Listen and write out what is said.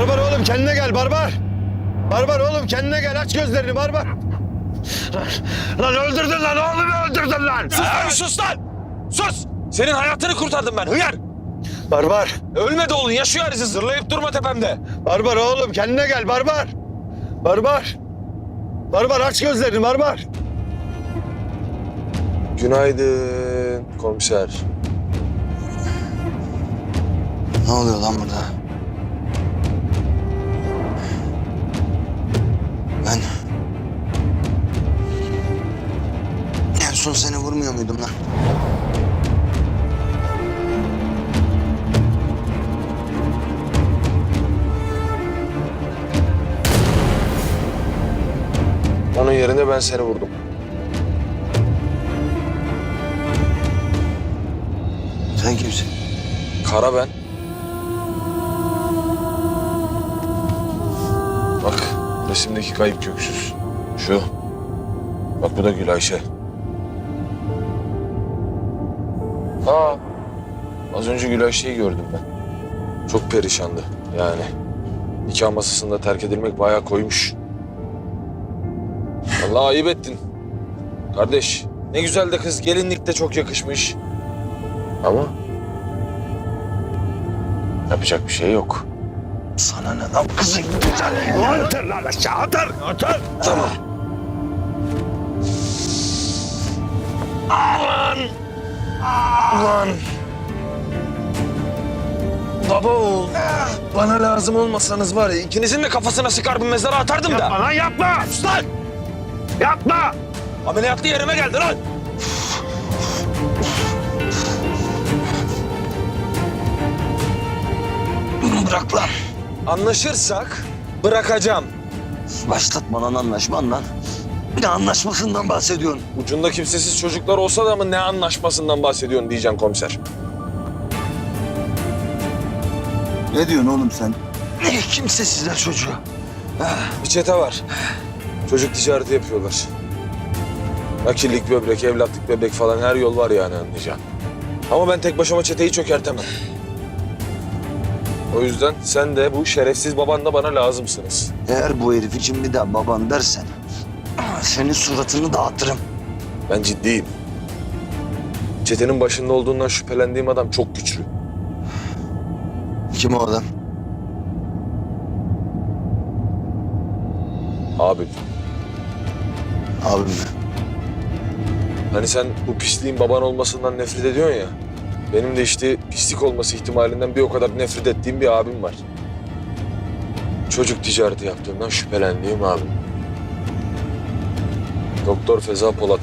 Barbar oğlum kendine gel barbar. Barbar oğlum kendine gel aç gözlerini barbar. Lan, lan öldürdün lan oğlumu öldürdün lan. Sus lan sus lan! Sus! Senin hayatını kurtardım ben hıyar! Barbar. Ölmedi oğlun yaşıyor Aziz zırlayıp durma tepemde. Barbar oğlum kendine gel barbar. Barbar. Barbar aç gözlerini barbar. Günaydın komiser. Ne oluyor lan burada? Son seni vurmuyor muydum lan? Onun yerine ben seni vurdum. Sen kimsin? Kara ben. Bak resimdeki kayıp köksüz. Şu. Bak bu da Gül Ayşe. Aa. Az önce Gül Ayşe'yi gördüm ben. Çok perişandı yani. Nikah masasında terk edilmek bayağı koymuş. Vallahi ayıp ettin. Kardeş ne güzel de kız gelinlikte çok yakışmış. Ama yapacak bir şey yok. Sana ne lan kızın Atır lan aşağı atır atır. Tamam. Ulan. Baba oğul. Bana lazım olmasanız var ya ikinizin de kafasına sıkar bir mezara atardım da. Yapma lan yapma. Sus lan. Yapma. Ameliyatlı yerime geldi lan. Bırak lan. Anlaşırsak bırakacağım. Başlatma lan anlaşman lan. Bir de anlaşmasından bahsediyorsun. Ucunda kimsesiz çocuklar olsa da mı ne anlaşmasından bahsediyorsun diyeceğim komiser. Ne diyorsun oğlum sen? Ne kimsesizler çocuğu? Bir çete var. Çocuk ticareti yapıyorlar. Nakillik böbrek, evlatlık bebek falan her yol var yani anlayacağın. Ama ben tek başıma çeteyi çökertemem. O yüzden sen de bu şerefsiz baban da bana lazımsınız. Eğer bu herif için bir daha baban dersen... ...senin suratını dağıtırım. Ben ciddiyim. Çetenin başında olduğundan şüphelendiğim adam çok güçlü. Kim o adam? Abim. Abim mi? Hani sen bu pisliğin baban olmasından nefret ediyorsun ya. Benim de işte pislik olması ihtimalinden bir o kadar nefret ettiğim bir abim var. Çocuk ticareti yaptığından şüphelendiğim abim. Doktor Feza Polat.